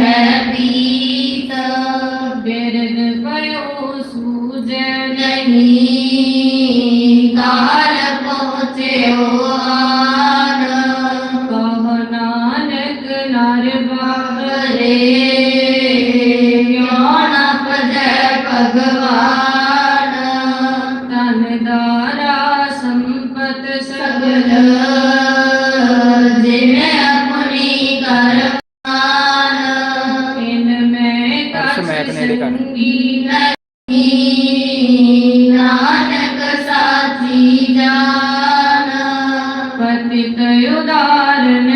happy. ज्ञान पतित उदाहरण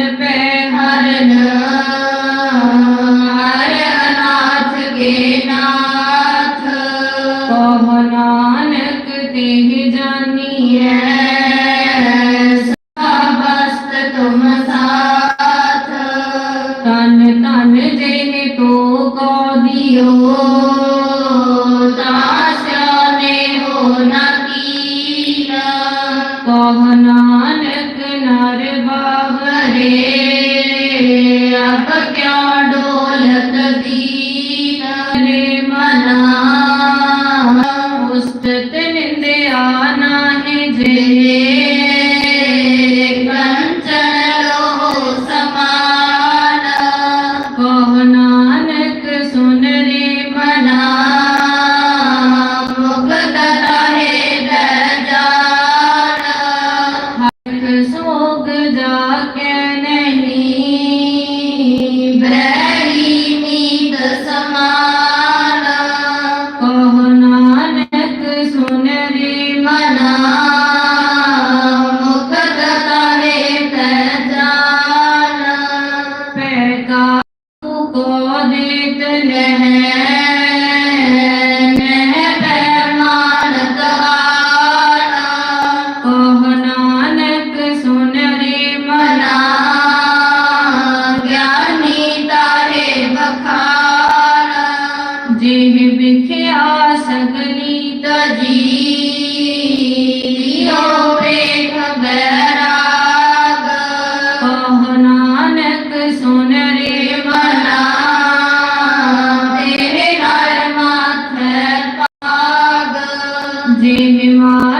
ます。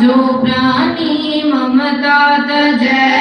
जो प्राणी ममता तजय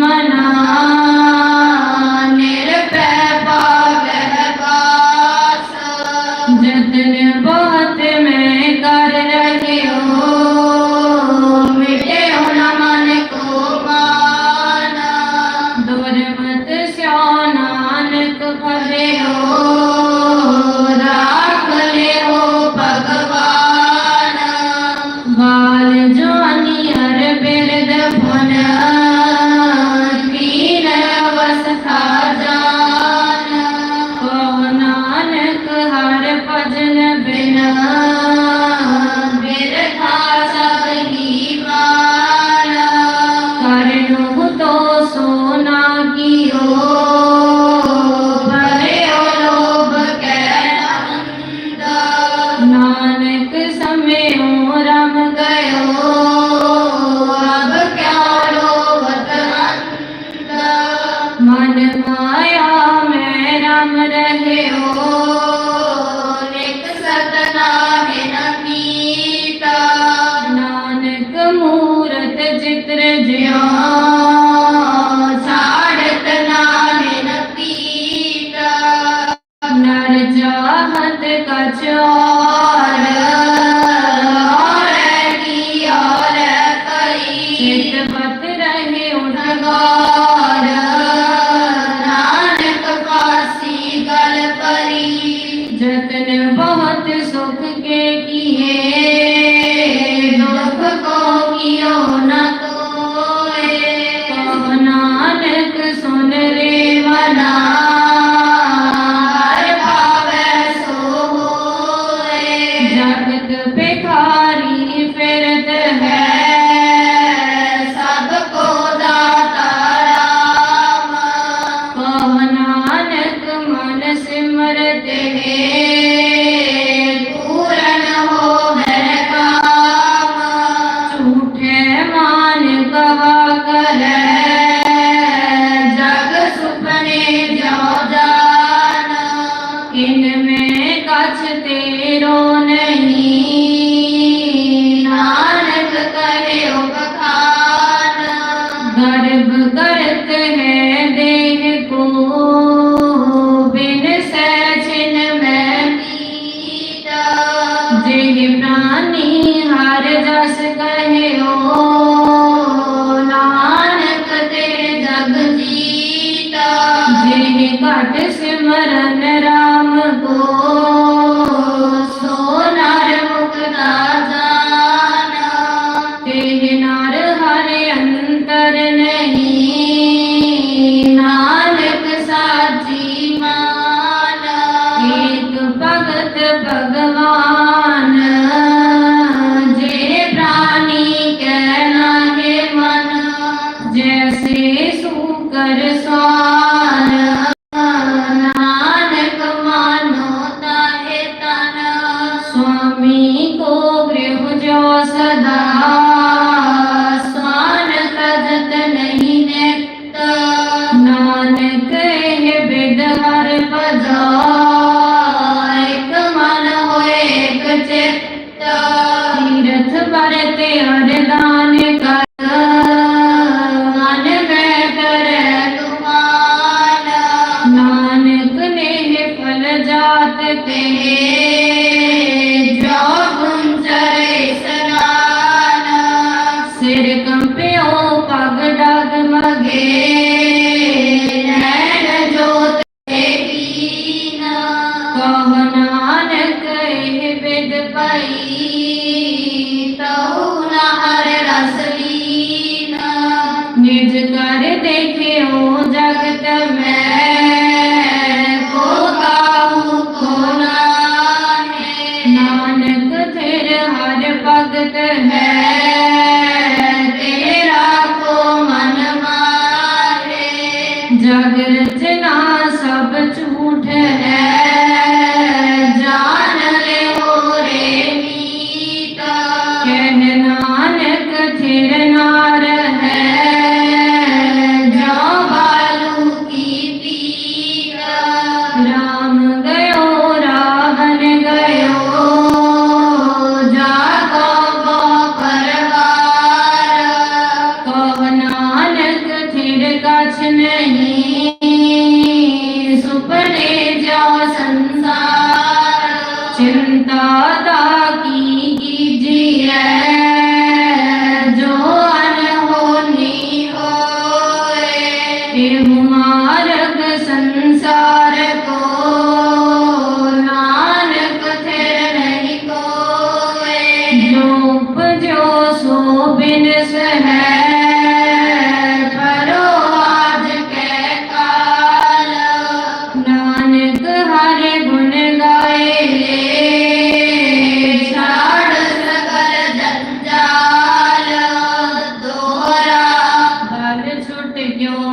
मना साथ तेरे ਮਾਰੇ ਚਿੰਤਾ ਦਾ ਕੀ ਕੀਜੀਐ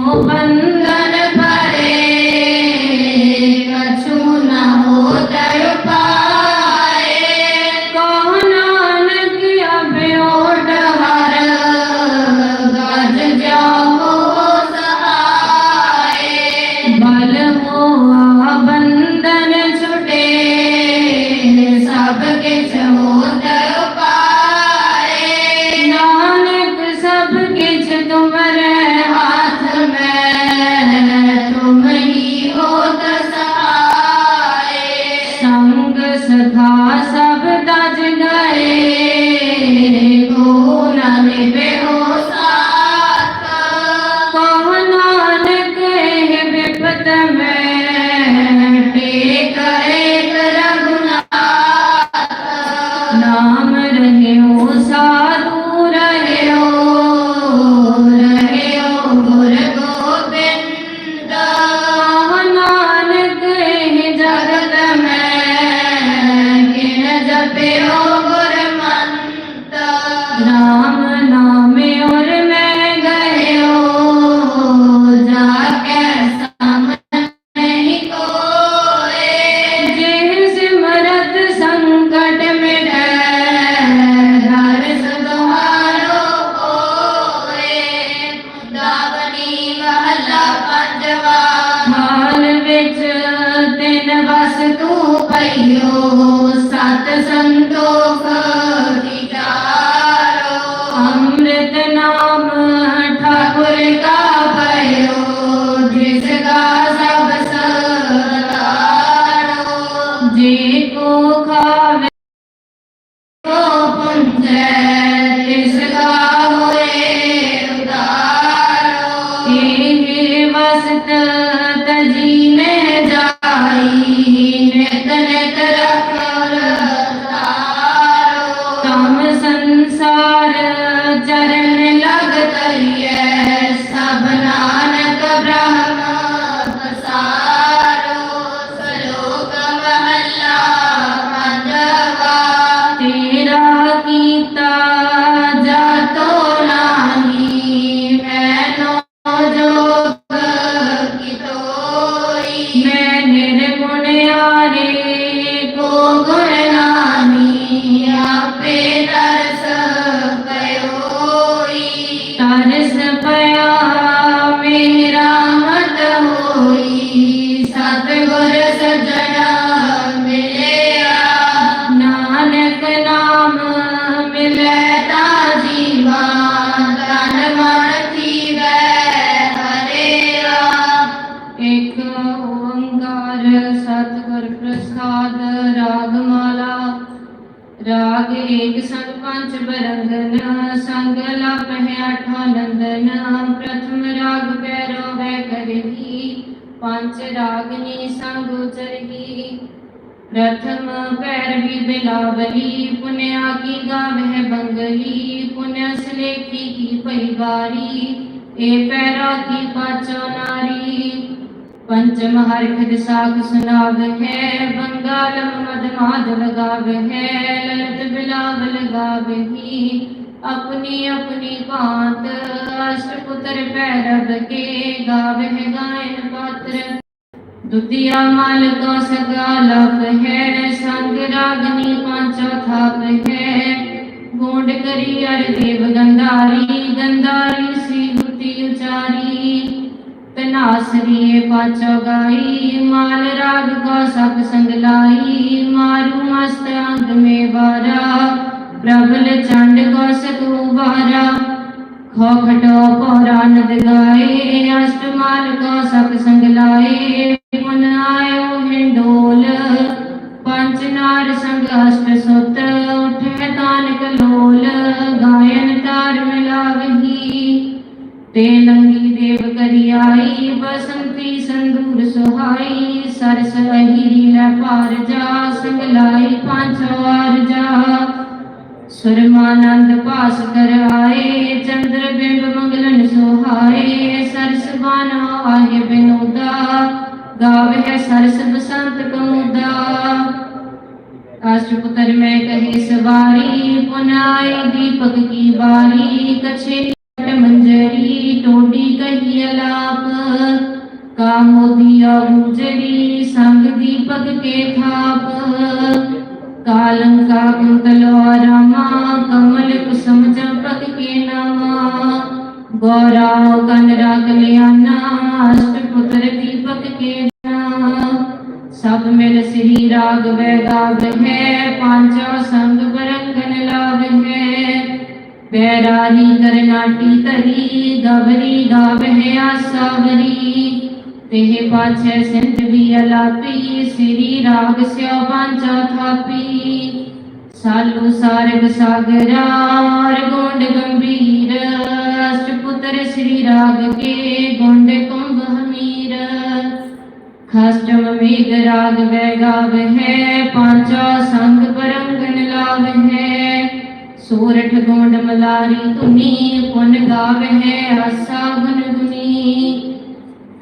مبلغ পারে ਲਪਹਿ ਅਠ ਨੰਦਨ ਪ੍ਰਥਮ ਰਾਗ ਪੈਰੋ ਹੈ ਕਰਹੀ, ਪੰਜ ਰਾਗਨੀ ਸੰਗ ਉਚਰਹੀ। ਪ੍ਰਥਮ ਪੈਰਵੀ ਬਿਲਾਵਲੀ, ਪੁਨਿਆ ਕੀ ਗਾਵਹਿ ਬੰਗਲੀ ਪੁਨਿਆ ਸਲੇਖੀ ਕੀ ਪਈ ਬਾਰੀ ਏ ਪੈਰਾ ਕੀ ਪਾਚੋ ਨਾਰੀ। ਪੰਚਮ ਹਰਿ ਸਾਖ ਸੁਨਾਵ ਹੈ ਬੰਗਾਲਮ ਮਦ ਮਾਦ ਲਗਾਵ ਹੈ ਲਲਿਤ ਬਿਲਾਵ ਲਗਾਵਹੀ ਆਪਣੀ ਆਪਣੀ ਭਾਂਤ ਅਸ਼ਟ ਪੁਤਰ ਪੈਰਵ ਕੇ ਗਾਵਹਿ ਗਾਇਨ ਪਾਤਰ। ਦੁਤੀਆ ਮਾਲ ਕੋ ਸਗਾ ਲਪ ਹੈ, ਸੰਗ ਰਾਗਨੀ ਪਾਂਚੋ ਥਾਪ ਹੈ। ਗੋਂਡ ਕਰੀ ਅਰ ਦੇਵ ਗੰਧਾਰੀ ਗੰਧਾਰੀ ਸ੍ਰੀ ਹੁਤੀ ਉਚਾਰੀ। ਤਨਾਸਰੀਏ ਪਾਚੋ ਗਾਈ, ਮਾਲ ਰਾਗ ਕੋ ਸਭ ਸੰਗ ਲਾਈ, ਮਾਰੂ ਮਸਤ ਅੰਗ ਮੇ ਵਾਰਾ। ਪ੍ਰਬਲ ਚੰਡ ਕੋ ਸਕੂ ਖੋਖਟੋ ਪੌਰਾਨਦ ਗਾਏ ਅਸ਼ਟਮਾਲ ਕੋ ਸਤ ਸੰਗ ਲਾਏ ਪੁਨ ਆਇਓ ਹਿੰਡੋਲ ਪੰਜ ਨਾਰ ਸੰਗ ਅਸ਼ਟ ਸੁਤ, ਉਠੇ ਤਾਨਕ ਲੋਲ, ਗਾਇਨ ਤਾਰ ਮਿਲਾਵਹੀ ਤੇ ਲੰਗੀ ਦੇਵ ਕਰਿਆਈ ਬਸੰਤੀ ਸੰਦੂਰ ਸੁਹਾਈ, ਸਰਸ ਅਹੀਰੀ ਲੈ ਪਾਰ ਜਾ, ਸੰਗ ਲਾਈ ਪਾਂਚੋ ਆਰ ਜਾ। ਸੁਰਮਾਨੰਦ ਭਾਸ ਕਰ ਆਏ, ਚੰਦਰ ਬਿੰਬ ਮੰਗਲਨ ਸੁਹਾਏ, ਸਰਸ ਆਏ ਬਿਨੋਦਾ, ਗਾਵੇ ਸਰਸ ਬਸੰਤ ਕਮੁਦਾ। ਅਸ਼ਟਪੁਤਰ ਮੈਂ ਕਹੇ ਸਵਾਰੀ ਪੁਨਾਈ ਦੀਪਕ ਕੀ ਬਾਰੀ, ਕਛੇ ਕਟ ਮੰਜਰੀ, ਟੋਡੀ ਕਹੀ ਅਲਾਪ। ਕਾਮੋਦੀਆ ਗੁਜਰੀ ਸੰਗ ਦੀਪਕ ਕੇ ਥਾਪ। ਕਾਲੰਕਾ ਕੁੰਤਲੋ ਰਾਮਾ ਕਮਲ ਕੁਸਮ ਚੰਪਕ ਕੇ ਨਾਮਾ ਗੋਰਾਉ ਕਨ ਰਾਗ ਲਿਆਨਾ ਅਸ਼ਟਪੁਤਰ ਦੀਪਕ ਕੇ ਨਾਮ ਸਭ ਮਿਲ ਸ੍ਰੀ ਰਾਗ ਵੈ ਗਾਵ ਹੈ ਪਾਂਚੋ ਸੰਗ ਬਰੰਗਨ ਲਾਵ ਹੈ ਬੈਰਾਰੀ ਕਰਨਾਟੀ ਤਰੀ ਗਵਰੀ ਗਾਵ ਹੈ ਆਸਾਵਰੀ ਤੇ ਪਾਛੈ ਸਿੰਧ ਵੀ ਅਲਾਪੀ, ਸ੍ਰੀ ਰਾਗ ਸਿਓ ਪਾਂਚੋ ਥਾਪੀ। ਸਾਲੂ ਸਾਰਗ ਸਾਗਰਾ ਔਰ ਗੋਂਡ ਗੰਭੀਰ ਅਸ਼ਟਪੁਤਰ ਸ੍ਰੀ ਰਾਗ ਕੇ, ਗੋਂਡ ਕੁੰਭ ਹਮੀਰ। ਖਸਟਮ ਮੇਘ ਰਾਗ ਵੈ ਗਾਵ ਹੈ, ਪਾਂਚੋ ਸੰਗ ਪਰੰਗਨ ਲਾਵ ਹੈ। ਸੂਰਠ ਗੋਂਡ ਮਲਾਰੀ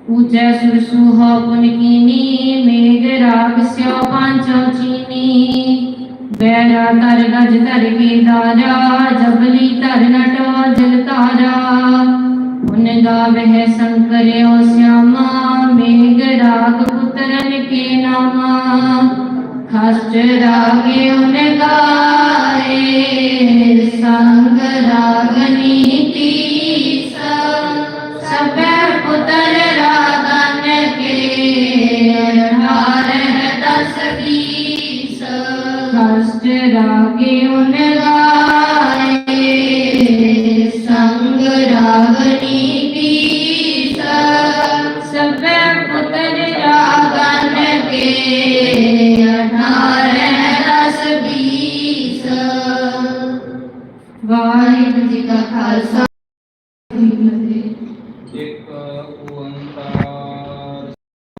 ਧੁਨੀ ਪੁਨ ਗਾਵ ਹੈ ਆਸਾ ਗੁਨ ਗੁਨੀ ਊਚੈ ਸੁਰ ਸੁਹਾ ਪੁਨ ਕੀਨੀ ਮੇਘ ਰਾਗ ਸਿਓ ਪਾਂਚੋ ਚੀਨੀ ਬੈਰਾ ਤਰ ਗਜ ਧਰ ਕੇ ਦਾਰਾ ਜਬਲੀ ਧਰ ਨਟੋ ਜਲ ਤਾਰਾ ਪੁਨ ਗਾਵਹਿ ਸੰਕਰਿਓ ਸਿਆਮਾ ਮੇਘ ਰਾਗ ਪੁੱਤਰਨ lagi